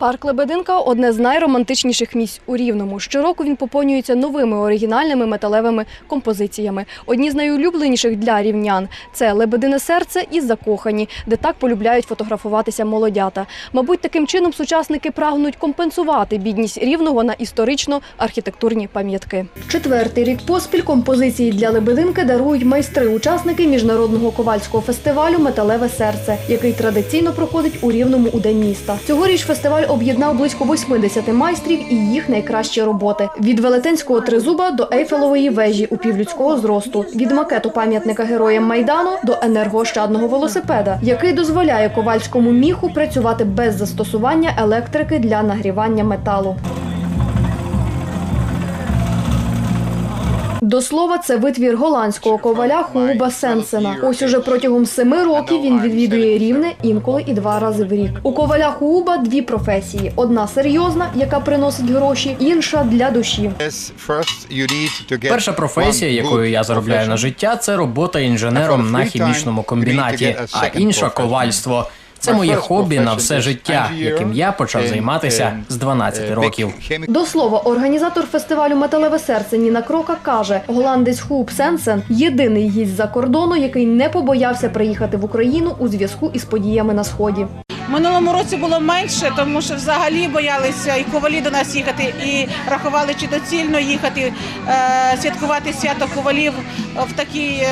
Парк Лебединка одне з найромантичніших місць у Рівному. Щороку він поповнюється новими оригінальними металевими композиціями. Одні з найулюбленіших для рівнян це Лебедине серце і закохані, де так полюбляють фотографуватися молодята. Мабуть, таким чином сучасники прагнуть компенсувати бідність рівного на історично-архітектурні пам'ятки. Четвертий рік поспіль композиції для Лебединки дарують майстри-учасники міжнародного ковальського фестивалю Металеве серце, який традиційно проходить у рівному у день міста. Цьогоріч фестиваль об'єднав близько 80 майстрів і їх найкращі роботи від велетенського тризуба до ейфелової вежі у півлюдського зросту, від макету пам'ятника героям майдану до енергоощадного велосипеда, який дозволяє ковальському міху працювати без застосування електрики для нагрівання металу. До слова, це витвір голландського коваля Хууба Сенсена. Ось уже протягом семи років він відвідує рівне інколи і два рази в рік. У коваля Хууба дві професії: одна серйозна, яка приносить гроші, інша для душі. Перша професія, якою я заробляю на життя, це робота інженером на хімічному комбінаті, а інша ковальство. Це моє хобі на все життя, яким я почав займатися з 12 років. До слова, організатор фестивалю Металеве серце Ніна Крока каже: голландець Хуп Сенсен єдиний гість за кордону, який не побоявся приїхати в Україну у зв'язку із подіями на сході. Минулому році було менше, тому що взагалі боялися і ковалі до нас їхати, і рахували, чи доцільно їхати е, святкувати свято ковалів в такий е,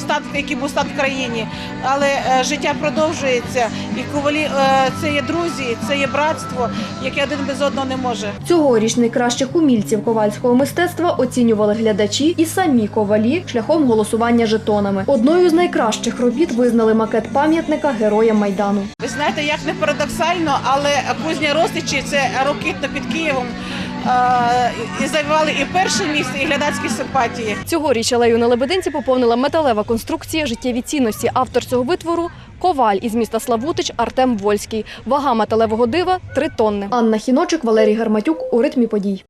стан, який був стан в країні. Але е, життя продовжується, і ковалі е, це є друзі, це є братство, яке один без одного не може. Цьогоріч найкращих умільців ковальського мистецтва оцінювали глядачі і самі ковалі шляхом голосування жетонами. Одною з найкращих робіт визнали макет пам'ятника героям майдану. Знаєте, як не парадоксально, але кузня Ростичі це рокитно під Києвом. е, І завивали і перше місце, і глядацькі симпатії. Цьогоріч алею на Лебединці поповнила металева конструкція життєві цінності. Автор цього витвору коваль із міста Славутич Артем Вольський. Вага металевого дива 3 тонни. Анна Хіночик, Валерій Гарматюк у ритмі подій.